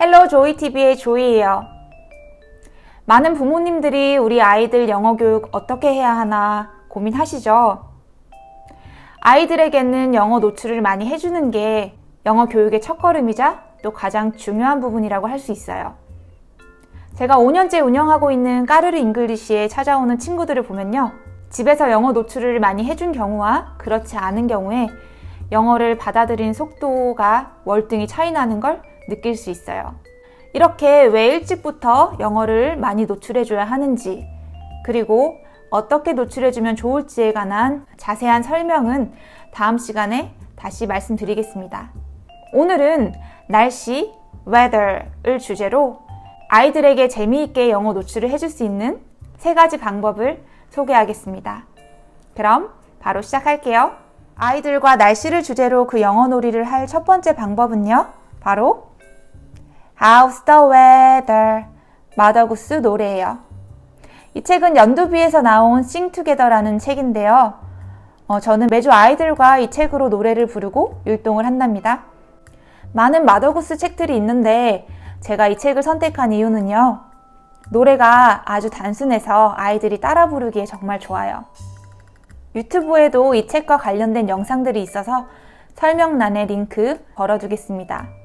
헬로 조이TV의 조이예요. 많은 부모님들이 우리 아이들 영어 교육 어떻게 해야 하나 고민하시죠? 아이들에게는 영어 노출을 많이 해주는 게 영어 교육의 첫걸음이자 또 가장 중요한 부분이라고 할 수 있어요. 제가 5년째 운영하고 있는 까르르 잉글리시에 찾아오는 친구들을 보면요. 집에서 영어 노출을 많이 해준 경우와 그렇지 않은 경우에 영어를 받아들인 속도가 월등히 차이 나는 걸 느낄 수 있어요. 이렇게 왜 일찍부터 영어를 많이 노출해줘야 하는지, 그리고 어떻게 노출해주면 좋을지에 관한 자세한 설명은 다음 시간에 다시 말씀드리겠습니다. 오늘은 날씨, weather을 주제로 아이들에게 재미있게 영어 노출을 해줄 수 있는 세 가지 방법을 소개하겠습니다. 그럼 바로 시작할게요. 아이들과 날씨를 주제로 그 영어 놀이를 할 첫 번째 방법은요. 바로 How's the weather? 마더구스 노래예요. 이 책은 연두비에서 나온 Sing Together라는 책인데요. 어, 저는 매주 아이들과 이 책으로 노래를 부르고 율동을 한답니다. 많은 마더구스 책들이 있는데 제가 이 책을 선택한 이유는요. 노래가 아주 단순해서 아이들이 따라 부르기에 정말 좋아요. 유튜브에도 이 책과 관련된 영상들이 있어서 설명란에 링크 걸어두겠습니다.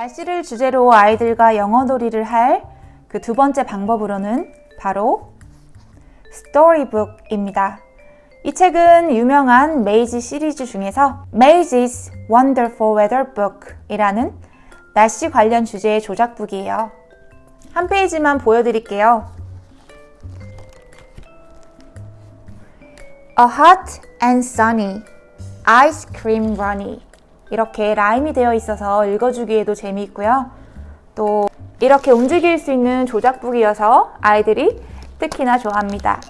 날씨를 주제로 아이들과 영어 놀이를 할 그 두 번째 방법으로는 바로 스토리북입니다. 이 책은 유명한 메이지 시리즈 중에서 Maisie's Wonderful Weather Book 이라는 날씨 관련 주제의 조작북이에요. 한 페이지만 보여드릴게요. A hot and sunny ice cream runny 이렇게 라임이 되어 있어서 읽어주기에도 재미있고요. 또 이렇게 움직일 수 있는 조작북이어서 아이들이 특히나 좋아합니다.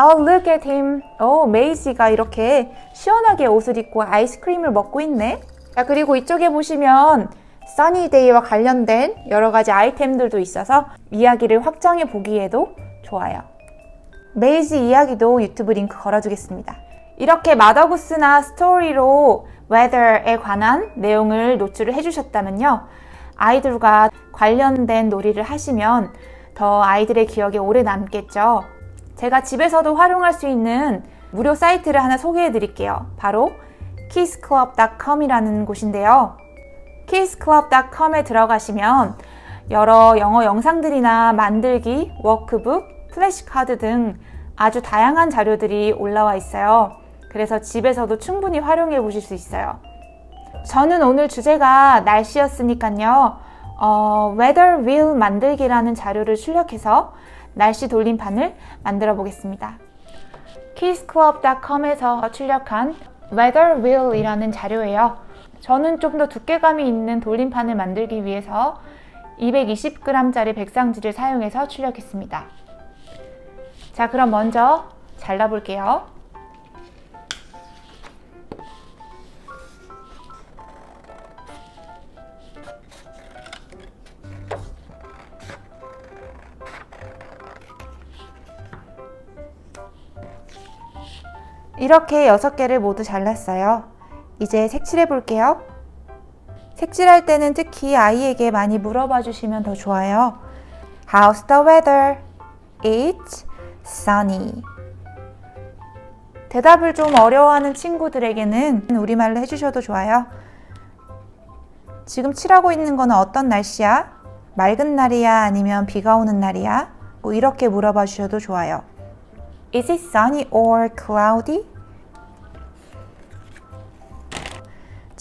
Oh, look at him. 오, 메이지가 이렇게 시원하게 옷을 입고 아이스크림을 먹고 있네. 자, 그리고 이쪽에 보시면 써니데이와 관련된 여러 가지 아이템들도 있어서 이야기를 확장해 보기에도 좋아요. 메이지 이야기도 유튜브 링크 걸어두겠습니다. 이렇게 마더구스나 스토리로 weather에 관한 내용을 노출을 해주셨다면요. 아이들과 관련된 놀이를 하시면 더 아이들의 기억에 오래 남겠죠. 제가 집에서도 활용할 수 있는 무료 사이트를 하나 소개해 드릴게요. 바로 kissclub.com이라는 곳인데요. kissclub.com에 들어가시면 여러 영어 영상들이나 만들기, 워크북, 플래시카드 등 아주 다양한 자료들이 올라와 있어요. 그래서 집에서도 충분히 활용해 보실 수 있어요. 저는 오늘 주제가 날씨였으니까요. 어, weather wheel 만들기라는 자료를 출력해서 날씨 돌림판을 만들어 보겠습니다. kissclub.com에서 출력한 weather wheel이라는 자료예요. 저는 좀 더 두께감이 있는 돌림판을 만들기 위해서 220g짜리 백상지를 사용해서 출력했습니다. 자, 그럼 먼저 잘라볼게요. 이렇게 6개를 모두 잘랐어요. 이제 색칠해 볼게요. 색칠할 때는 특히 아이에게 많이 물어봐 주시면 더 좋아요. How's the weather? It's sunny. 대답을 좀 어려워하는 친구들에게는 우리말로 해주셔도 좋아요. 지금 칠하고 있는 거는 어떤 날씨야? 맑은 날이야? 아니면 비가 오는 날이야? 뭐 이렇게 물어봐 주셔도 좋아요. Is it sunny or cloudy?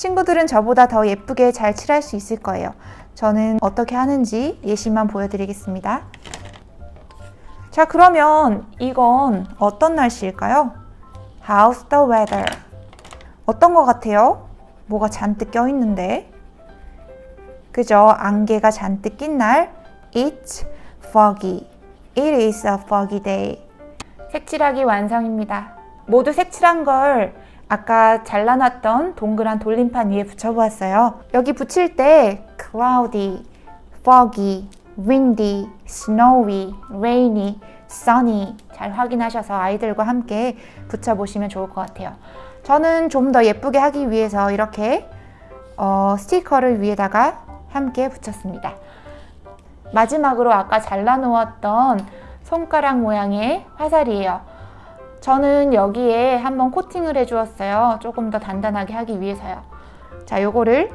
친구들은 저보다 더 예쁘게 잘 칠할 수 있을 거예요. 저는 어떻게 하는지 예시만 보여드리겠습니다. 자, 그러면 이건 어떤 날씨일까요? How's the weather? 어떤 것 같아요? 뭐가 잔뜩 껴있는데? 그죠? 안개가 잔뜩 낀 날. It's foggy. It is a foggy day. 색칠하기 완성입니다. 모두 색칠한 걸 아까 잘라놨던 동그란 돌림판 위에 붙여보았어요. 여기 붙일 때 cloudy, foggy, windy, snowy, rainy, sunny 잘 확인하셔서 아이들과 함께 붙여보시면 좋을 것 같아요. 저는 좀 더 예쁘게 하기 위해서 이렇게 어, 스티커를 위에다가 함께 붙였습니다. 마지막으로 아까 잘라놓았던 손가락 모양의 화살이에요. 저는 여기에 한번 코팅을 해주었어요. 조금 더 단단하게 하기 위해서요. 자, 요거를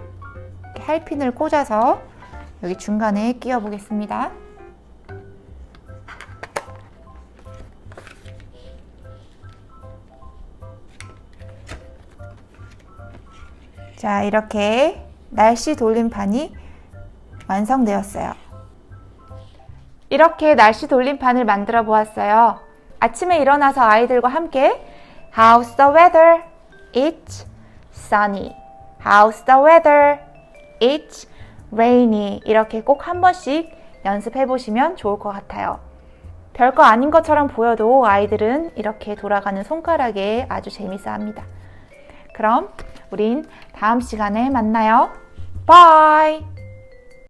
할핀을 꽂아서 여기 중간에 끼워 보겠습니다. 자, 이렇게 날씨 돌림판이 완성되었어요. 이렇게 날씨 돌림판을 만들어 보았어요. 아침에 일어나서 아이들과 함께 How's the weather? It's sunny. How's the weather? It's rainy. 이렇게 꼭 한 번씩 연습해 보시면 좋을 것 같아요. 별거 아닌 것처럼 보여도 아이들은 이렇게 돌아가는 손가락에 아주 재밌어 합니다. 그럼 우린 다음 시간에 만나요. 바이!